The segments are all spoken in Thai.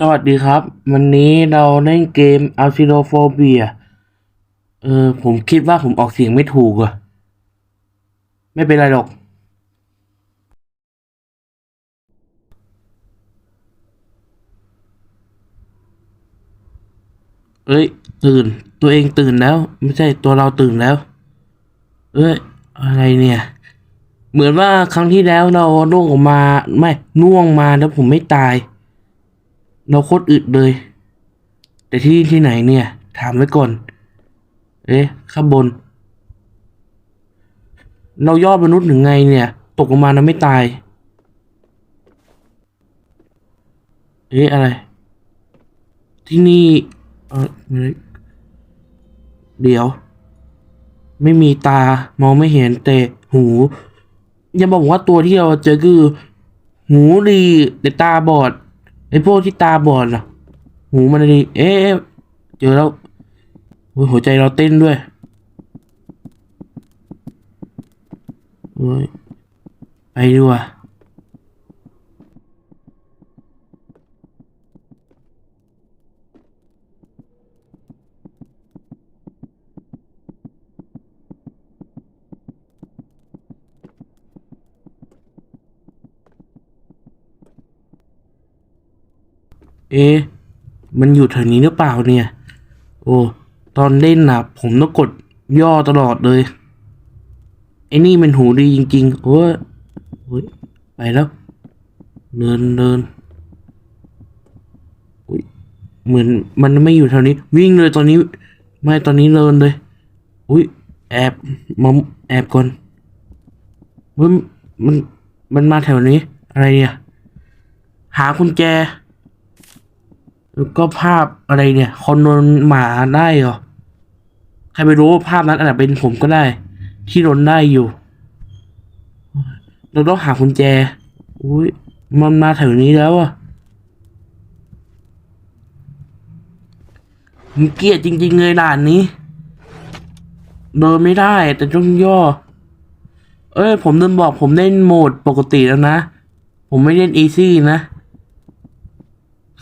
สวัสดีครับ วันนี้เราเล่นเกม a l p h i l o p h o b i a เออ ผมคิดว่าผมออกเสียงไม่ถูกอะไม่เป็นไรหรอก เอ้ย ตื่น ตัวเองตื่นแล้ว ไม่ใช่ตัวเราตื่นแล้ว เอ้ย อะไรเนี่ย เหมือนว่าครั้งที่แล้วเราล่วงออกมา ไม่น่วงมาแล้วผมไม่ตาย เราโคตรอึดเลย แต่ที่ที่ไหนเนี่ย ถามไว้ก่อน เอ๊ะข้างบน เรายอดมนุษย์หรือไงเนี่ย ตกลงมาแล้วไม่ตาย เอ๊ะอะไร ที่นี่เออเดี๋ยว ไม่มีตามองไม่เห็นแต่หูอย่าบอกว่าตัวที่เราเจอคือ หูดีแต่ตาบอด ไอ้พวกที่ตาบอดล่ะ หูมันดี เอ๊ะเจอแล้วโอ้ยหัวใจเราเต้นด้วยโอ้ยไปดีกว่า เอ๊ะมันอยู่แถวนี้หรือเปล่าเนี่ย โอ้ตอนเล่นน่ะผมต้องกดย่อตลอดเลยไอ้นี่มันหูดีจริงๆโอ้ยไปแล้วเดินเดินเหมือนมันไม่อยู่แถวนี้ วิ่งเลยตอนนี้ไม่ตอนนี้เดินเลย อุ้ยแอบมาแอบก่อนเฮ้ยมันมันมาแถวนี้อะไรเนี่ย หากุญแจ แล้วก็ภาพอะไรเนี่ยคนโดนหมาได้เหรอ ใครไปรู้ว่าภาพนั้นอาจจะเป็นผมก็ได้ ที่โดนได้อยู่ เราต้องหากุญแจ อุ้ยมันมาแถวนี้แล้วอะผมเกลียดจริงๆเลยด่านนี้ เดินไม่ได้แต่ต้องย่อ เอ้ย ผมเดินบอกผมเล่นโหมดปกติแล้วนะ ผมไม่เล่นอีซี่นะ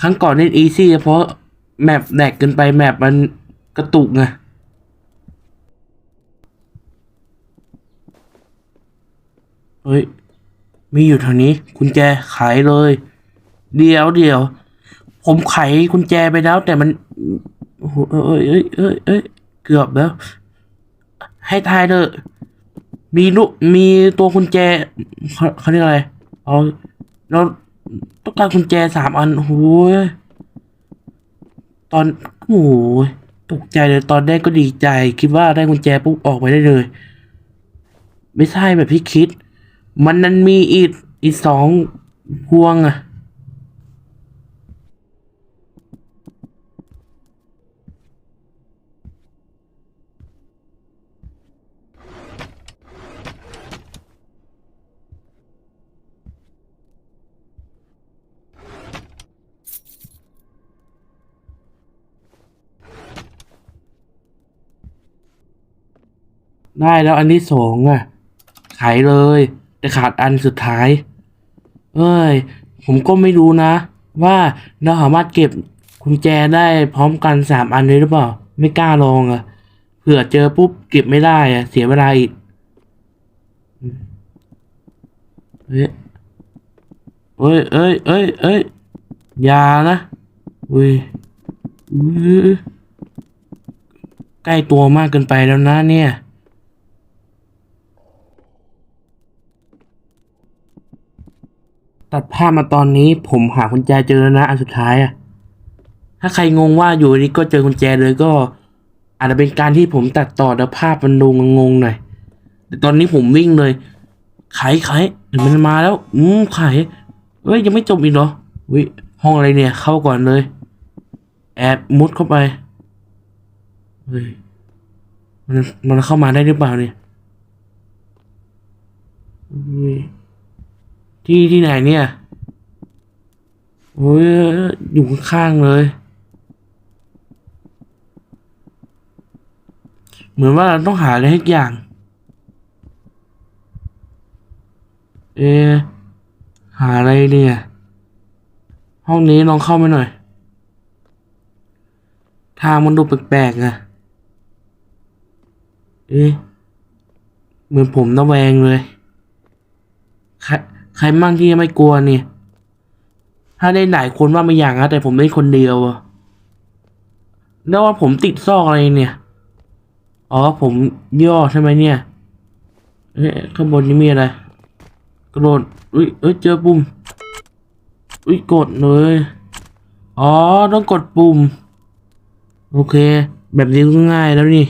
ครั้งก่อนเล่นอีซี่เพราะแมปแดกเกินไปแมปมันกระตุกไงเฮ้ย มีอยู่แถวนี้กุญแจขายเลย เดี๋ยวเดี๋ยว ผมไขกุญแจไปแล้ว แต่มันโอ้โหเอ้ยเอ้ยเอ้ยเอ้ยเกือบแล้ว ให้ทายเถอะมีลูกมีตัวกุญแจเขาเขาเรียกอะไรเอาเรา ต้องการกุญแจสามอันโอ้โหยตอนโอ้โหยตกใจเลยตอนแรกก็ดีใจ คิดว่าได้กุญแจปุ๊บออกไปได้เลย ไม่ใช่แบบที่คิด มันนั้นมีอีกอีกสองพวงอะ ได้แล้วอันที่สองอะ ขายเลย แต่ขาดอันสุดท้าย เอ้ย ผมก็ไม่รู้นะ ว่าเราสามารถเก็บกุญแจได้พร้อมกันสามอันเลยหรือเปล่า ไม่กล้าลองอะเผื่อเจอปุ๊บเก็บไม่ได้อะ เสียเวลาอีกเฮ้ยเอ้ยเอ้ยเอ้ยเอ้ยอย่านะอุ้ยอือใกล้ตัวมากเกินไปแล้วนะเนี่ย ตัดภาพมาตอนนี้ผมหากุญแจเจอแล้วนะอันสุดท้ายอะถ้าใครงงว่าอยู่ดีก็เจอกุญแจเลยก็ อาจจะเป็นการที่ผมตัดต่อแล้วภาพมันดูงงๆหน่อยแต่ตอนนี้ผมวิ่งเลยไขไขเดี๋ยวมันมาแล้ว อืมไขเอ้ยยังไม่จบอีกเหรอวิห้องอะไรเนี่ย เข้าก่อนเลย แอบมุดเข้าไปเฮ้ยมันมันเข้ามาได้หรือเปล่าเนี่ยอุ้ย ที่ที่ไหนเนี่ยโอ้ยอยู่ข้างๆเลย เหมือนว่าเราต้องหาอะไรทุกอย่าง เอ หาอะไรเนี่ยห้องนี้ลองเข้าไปหน่อย ทางมันดูแปลกๆอะเอ๊ะเหมือนผมระแวงเลย ใครมั่งที่ไม่กลัวเนี่ย ถ้าได้หลายคนว่าไม่อย่างนะแต่ผมเล่นคนเดียวอะแล้วว่าผมติดซอกอะไรเนี่ย อ๋อผมย่อใช่ไหมเนี่ยเอ๊ะข้างบนนี้มีอะไร กระโดดอุ้ยเอ้ยเจอปุ่ม อุ้ยกดเลย อ๋อต้องกดปุ่ม โอเค แบบนี้ก็ง่ายแล้วนี่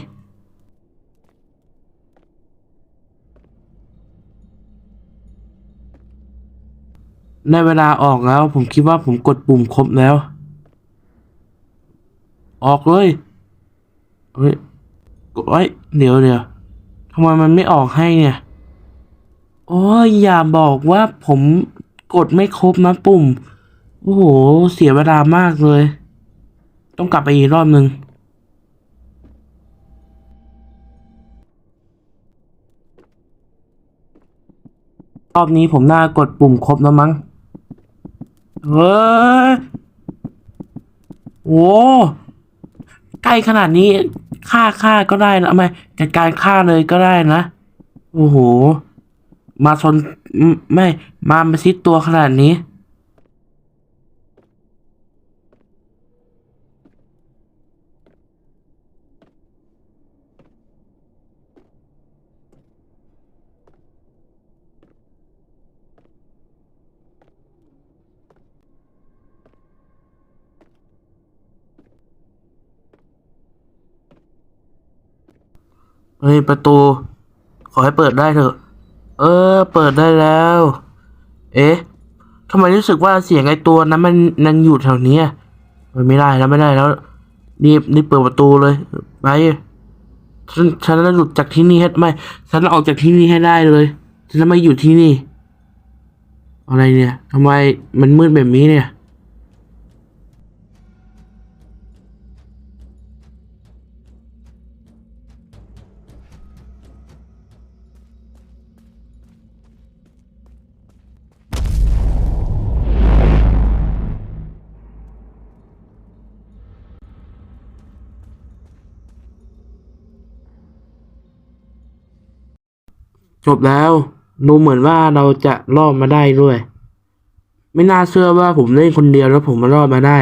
ในเวลาออกแล้ว ผมคิดว่าผมกดปุ่มครบแล้ว ออกเลยเฮ้ยกดไว้เดี๋ยวเดี๋ยวทำไมมันไม่ออกให้เนี่ย โอ้ยอย่าบอกว่าผมกดไม่ครบนะปุ่ม โอ้โห เสียเวลามากเลย ต้องกลับไปอีกรอบนึงรอบนี้ผมน่ากดปุ่มครบแล้วมั้ง เฮ้ยโอ้ใกล้ขนาดนี้ฆ่าฆ่าก็ได้นะไม่จัดการฆ่าเลยก็ได้นะ โอ้โห มาชนไม่ มาประชิดตัวขนาดนี้ เฮ้ยประตู ขอให้เปิดได้เถอะ เออ เปิดได้แล้ว เอ๊ะทำไมรู้สึกว่าเสียงไอตัวนั้นมันยังอยู่แถวนี้ยเฮ้ยไม่ได้แล้วไม่ได้แล้วรีบรีบเปิดประตูเลยไปฉันฉันจะหลุดจากที่นี่ให้ไม่ฉันจะออกจากที่นี่ให้ได้เลยฉันจะไม่อยู่ที่นี่ อะไรเนี่ยทำไมมันมืดแบบนี้เนี่ย จบแล้วดูเหมือนว่าเราจะรอดมาได้ด้วย ไม่น่าเชื่อว่าผมเล่นคนเดียวแล้วผมมารอดมาได้